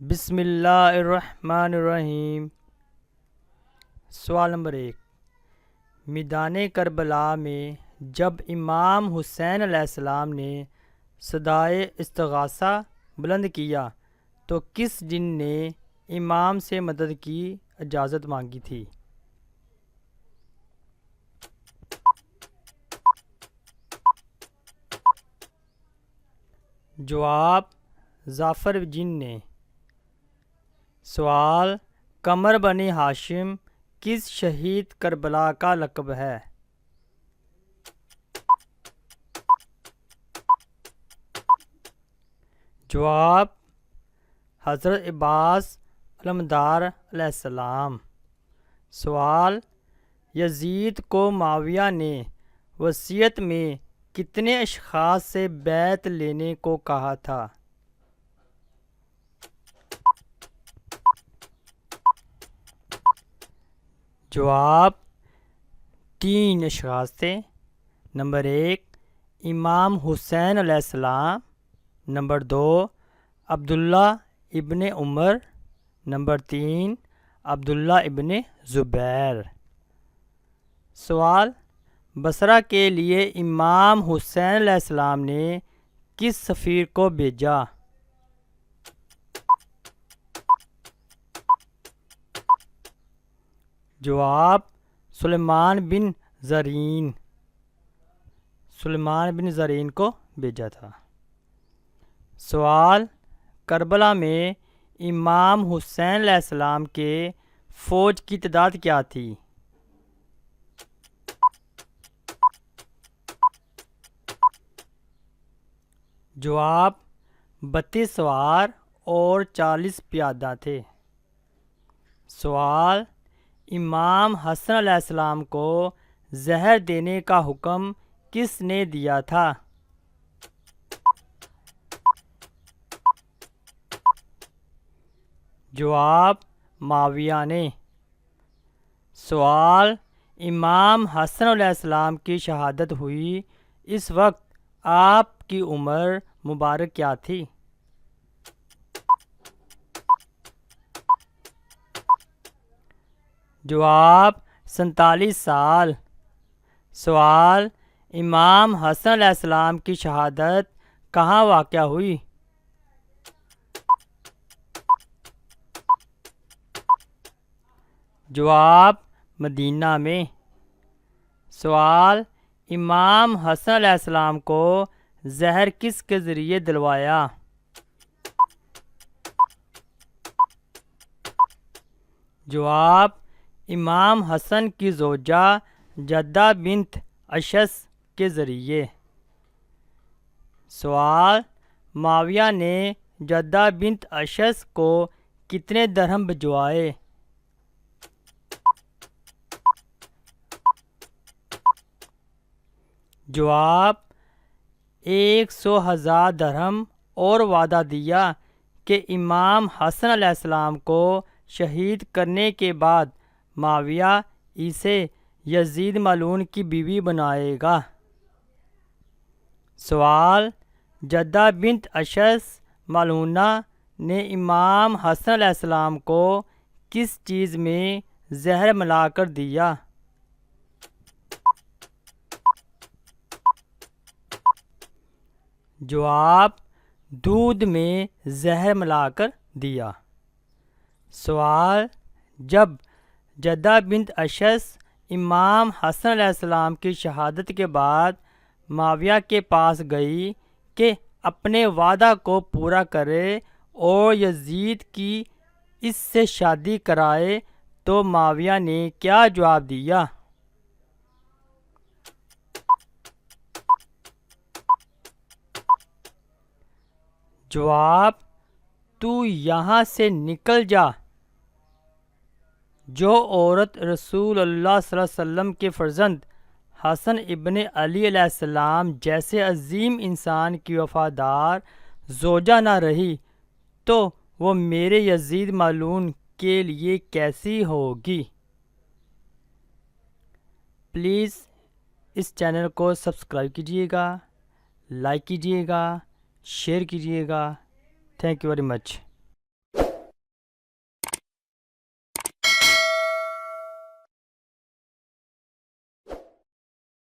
بسم اللہ الرحمن الرحیم۔ سوال نمبر ایک۔ میدان کربلا میں جب امام حسین علیہ السلام نے صدائے استغاثہ بلند کیا، تو کس جن نے امام سے مدد کی اجازت مانگی تھی؟ جواب ظافر جن نے۔ سوال قمر بنی ہاشم کس شہید کربلا کا لقب ہے؟ جواب حضرت عباس علمدار علیہ السلام۔ سوال یزید کو معاویہ نے وصیت میں کتنے اشخاص سے بیت لینے کو کہا تھا؟ جواب تین اشخاص تھے نمبر ایک، امام حسین علیہ السلام۔ نمبر دو، عبداللہ ابن عمر۔ نمبر تین، عبداللہ ابن زبیر۔ سوال، بصرہ کے لیے امام حسین علیہ السلام نے کس سفیر کو بھیجا؟ جواب سلیمان بن زرین۔ سلیمان بن زرین کو بھیجا تھا۔ سوال، کربلا میں امام حسین علیہ السلام کے فوج کی تعداد کیا تھی؟ جواب، بتیس سوار اور چالیس پیادہ تھے۔ سوال امام حسن علیہ السلام کو زہر دینے کا حکم کس نے دیا تھا؟ جواب معاویہ نے۔ سوال امام حسن علیہ السلام کی شہادت ہوئی اس وقت آپ کی عمر مبارک کیا تھی؟ جواب سنتالیس سال۔ سوال، امام حسن علیہ السلام کی شہادت کہاں واقع ہوئی؟ جواب مدینہ میں۔ سوال، امام حسن علیہ السلام کو زہر کس کے ذریعے دلوایا؟ جواب امام حسن کی زوجہ جدہ بنت اشس کے ذریعے۔ سوال، معاویہ نے جدہ بنت اشس کو کتنے درہم بھجوائے جواب، ایک سو ہزار درہم اور وعدہ دیا کہ امام حسن علیہ السلام کو شہید کرنے کے بعد معاویہ اسے یزید ملعون کی بیوی بنائے گا۔ سوال جدہ بنت اشس ملعونہ نے امام حسن علیہ السلام کو کس چیز میں زہر ملا کر دیا؟ جواب دودھ میں زہر ملا کر دیا۔ سوال جب جدہ بنت اشس امام حسن علیہ السلام کی شہادت کے بعد معاویہ کے پاس گئی کہ اپنے وعدہ کو پورا کرے اور یزید کی اس سے شادی کرائے تو معاویہ نے کیا جواب دیا؟ جواب، تو یہاں سے نکل جا۔ جو عورت رسول اللہ صلی اللہ علیہ وسلم کے فرزند حسن ابن علی علیہ السلام جیسے عظیم انسان کی وفادار زوجہ نہ رہی تو وہ میرے یزید معلوم کے لیے کیسی ہوگی؟ پلیز اس چینل کو سبسکرائب کیجیے گا، لائک کیجیے گا، شیئر کیجیے گا۔ Thank you very much